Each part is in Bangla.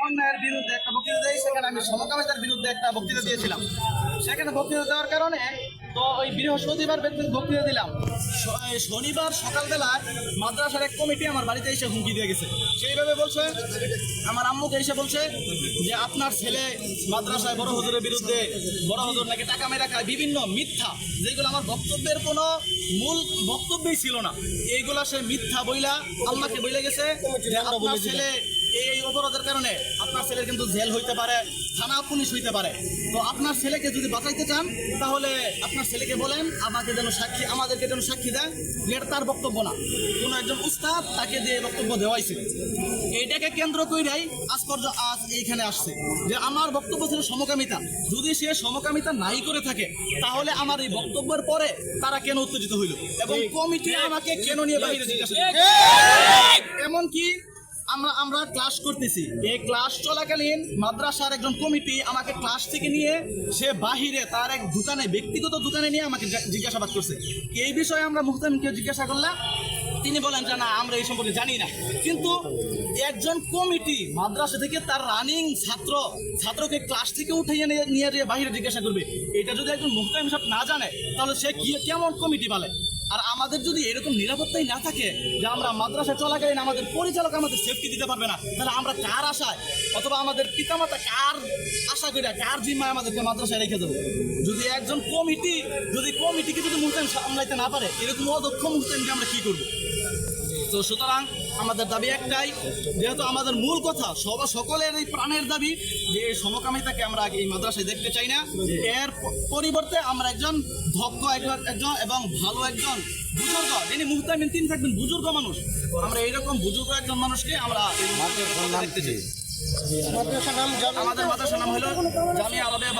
অন্যায়ের বিরুদ্ধে একটা বক্তৃতা দিই সেখানে আমি সমকামিতার বিরুদ্ধে একটা বক্তৃতা দিয়েছিলাম। সেখানে বক্তৃতা দেওয়ার কারণে তো ওই বৃহস্পতিবার বক্তৃতা দিলাম। শনিবার সকালবেলায় মাদ্রাসার এক কমিটি আমার বাড়িতে এসে হুমকি দিয়ে গেছে। সেইভাবে বলছে, আমার আম্মুকে এসে বলছে যে আপনার ছেলে মাদ্রাসায় বড় হুজুরের বিরুদ্ধে বড় হুজুর নাকি টাকা মেরা খায়, বিভিন্ন মিথ্যা, যেগুলো আমার বক্তব্যের কোনো মূল বক্তব্যই ছিল না। এইগুলা সে মিথ্যা বইলা আল্লাহকে বইলে গেছে আপনার ছেলে এই এই অপরাধের কারণে আপনার ছেলের কিন্তু জেল হইতে পারে থানা পুলিশ হইতে পারে। তো আপনার ছেলেকে যদি বাঁচাইতে চান তাহলে আপনার ছেলেকে বলেন আমাকে যেন সাক্ষী আমাদেরকে যেন সাক্ষী দেয়। এটা তার বক্তব্য না। কোনো একজন উস্তাদ তাকে দিয়ে বক্তব্য দেওয়াইছে। এইটাকে কেন্দ্র কইরাই আজ পর্যন্ত আজ এইখানে আসছে যে আমার বক্তব্য ছিল সমকামিতা। যদি সে সমকামিতা নাই করে থাকে তাহলে আমার এই বক্তব্যের পরে তারা কেন উত্তেজিত হইল? এবং কমিটি আমাকে কেন নিয়ে বাইরে জিজ্ঞাসা? এমনকি আমরা আমরা ক্লাস করতেছি। এই ক্লাস চলাকালীন মাদ্রাসার একজন কমিটি আমাকে ক্লাস থেকে নিয়ে সে বাহিরে তার এক দোকানে, ব্যক্তিগত দোকানে নিয়ে আমাকে জিজ্ঞাসাবাদ করছে। এই বিষয়ে আমরা মুহতামিমকে জিজ্ঞাসা করলাম, তিনি বলেন যে, না, আমরা এই সম্পর্কে জানি না। কিন্তু একজন কমিটি মাদ্রাসা থেকে তার রানিং ছাত্র, ছাত্রকে ক্লাস থেকে নিয়ে নিয়ে যেয়ে বাহিরে জিজ্ঞাসা করবে। এটা যদি একজন মুহতামিম সাহেব না জানে, তাহলে সে কি, কেমন কমিটি বলে আর আমাদের যদি এরকম নিরাপত্তাই না থাকে যে আমরা মাদ্রাসা চলাকালীন আমাদের পরিচালক আমাদের সেফটি দিতে পারবে না, তাহলে আমরা কার আশায়? অথবা আমাদের পিতামাতা কার আশা করে, কার জিম্মায় আমাদেরকে মাদ্রাসায় রেখে দেবো? যদি একজন কমিটি, যদি কমিটিকে যদি মুহূর্তে সামলাইতে না পারে, এরকম অদক্ষ মুহূর্তে আমরা কী করব? তো সুতরাং আমাদের দাবি একটাই, যেহেতু আমাদের মূল কথা সব সকলের এই প্রাণের দাবি যে এই সমকামিতাকে আমরা এই মাদ্রাসায় দেখতে চাই না। এর পরিবর্তে আমরা একজন দক্ষ একজন- একজন এবং ভালো একজন বুজুর্গ, যিনি মুহতামিন তিন থাকবেন বুজুর্গ মানুষ, আমরা এইরকম বুজুর্গ একজন মানুষকে আমরা দেখতে চাই। আমাদের মাদ্রাসার নাম হলো জামিয়া আরবিয়া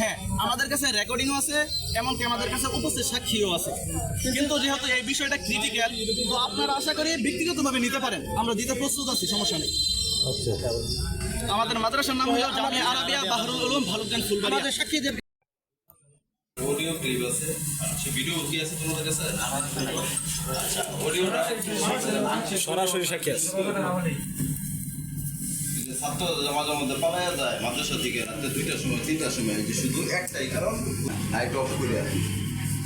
হ্যাঁ আমাদের কাছে রেকর্ডিংও আছে এমনকি আমাদের কাছে উপস্থিত সাক্ষীও আছে। কিন্তু যেহেতু এই বিষয়টা ক্রিটিক্যাল তো আপনারা আশা করি ব্যক্তিগতভাবে নিতে পারেন। আমরা দিতে প্রস্তুত আছি সমস্যা নেই। আমাদের মাদ্রাসার নাম হলো জামিয়া আরবিয়া বাহরুল উলুম ভালুকজান ফুলবাড়ি আমাদের সাক্ষী অডিও ক্লিপ আছে। সে ভিডিও কি আছে তোমাদের কাছে? আচ্ছা অডিওটা সরাসরি সাক্ষী আছে। যে ছাত্র মাঝে মধ্যে পালাইয়া যায় মাদ্রাসা থেকে রাতে দুইটার সময় তিনটার সময় যে শুধু একটাই কারণ লাইট অফ করে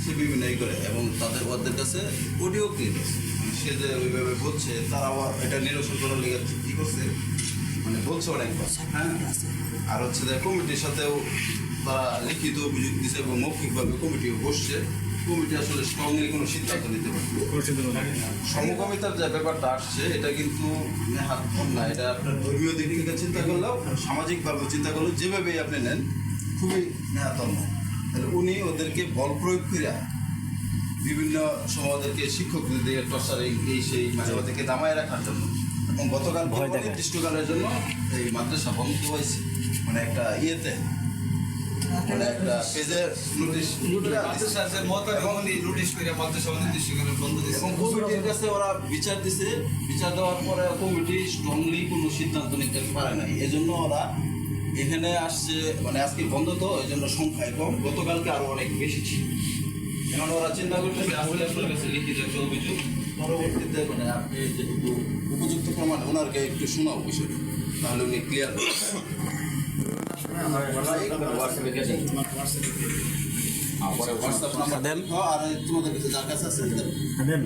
সে বিভিন্ন করে এবং তাদের ওদের কাছে অডিও ক্লিপ মানে সে যে ওইভাবে বলছে তারা আবার এটা নিরসন করার লেগে কি করছে? মানে বলছে অনেকবার হ্যাঁ। আর হচ্ছে যে কমিটির সাথেও তারা লিখিত অভিযোগ দিচ্ছে এবং মৌখিকভাবে কমিটিও বসছে। কমিটি আসলে স্ট্রংলি কোনো সিদ্ধান্ত নিতে পারবে। সমকামিতার যে ব্যাপারটা আসছে এটা কিন্তু নেহাত না এটা আপনার ধর্মীয় দিক থেকে চিন্তা করলেও সামাজিকভাবে চিন্তা করলেও যেভাবেই আপনি নেন খুবই নেহাতম তাহলে উনি ওদেরকে বল প্রয়োগ করে বিভিন্ন সময় ওদেরকে শিক্ষকদের দিয়ে টর্চার এই সেই মানে ওদেরকে দামায় রাখার জন্য গতকাল ভয় দেখায়। নির্দিষ্টকালের জন্য এই মাদ্রাসা বন্ধ হয়েছে। মানে একটা ইয়েতে মানে একটা পেজের নোটিশ এবং কমিটির কাছে ওরা বিচার দিছে। বিচার দেওয়ার পরে কমিটি স্ট্রংলি কোনো সিদ্ধান্ত নিতে পারে নাই। এজন্য ওরা এখানে আসছে মানে আজকে বন্ধ তো এই জন্য সংখ্যায় কম। গতকালকে আরও অনেক বেশি ছিল। এখন ওরা চিন্তা করতেছে আসলে আপনার কাছে লিখিত একটা অভিযোগ। পরবর্তীতে মানে আপনি যেহেতু উপযুক্ত প্রমাণ ওনারকে একটু শোনাও বিষয়টা তাহলে উনি ক্লিয়ার হোয়াটসঅ্যাপ নাম্বার দেন। আর তোমাদের কাছে যার কাছে আছে দেন।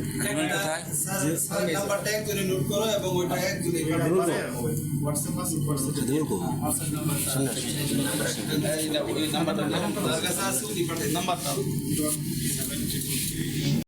নাম্বারটা একজনে নোট করো এবং ওইটা একজনে হোয়াটসঅ্যাপ হোয়াটসঅ্যাপ এই নাম্বারটা যার কাছে আছে উনি পাঠাই নাম্বারটা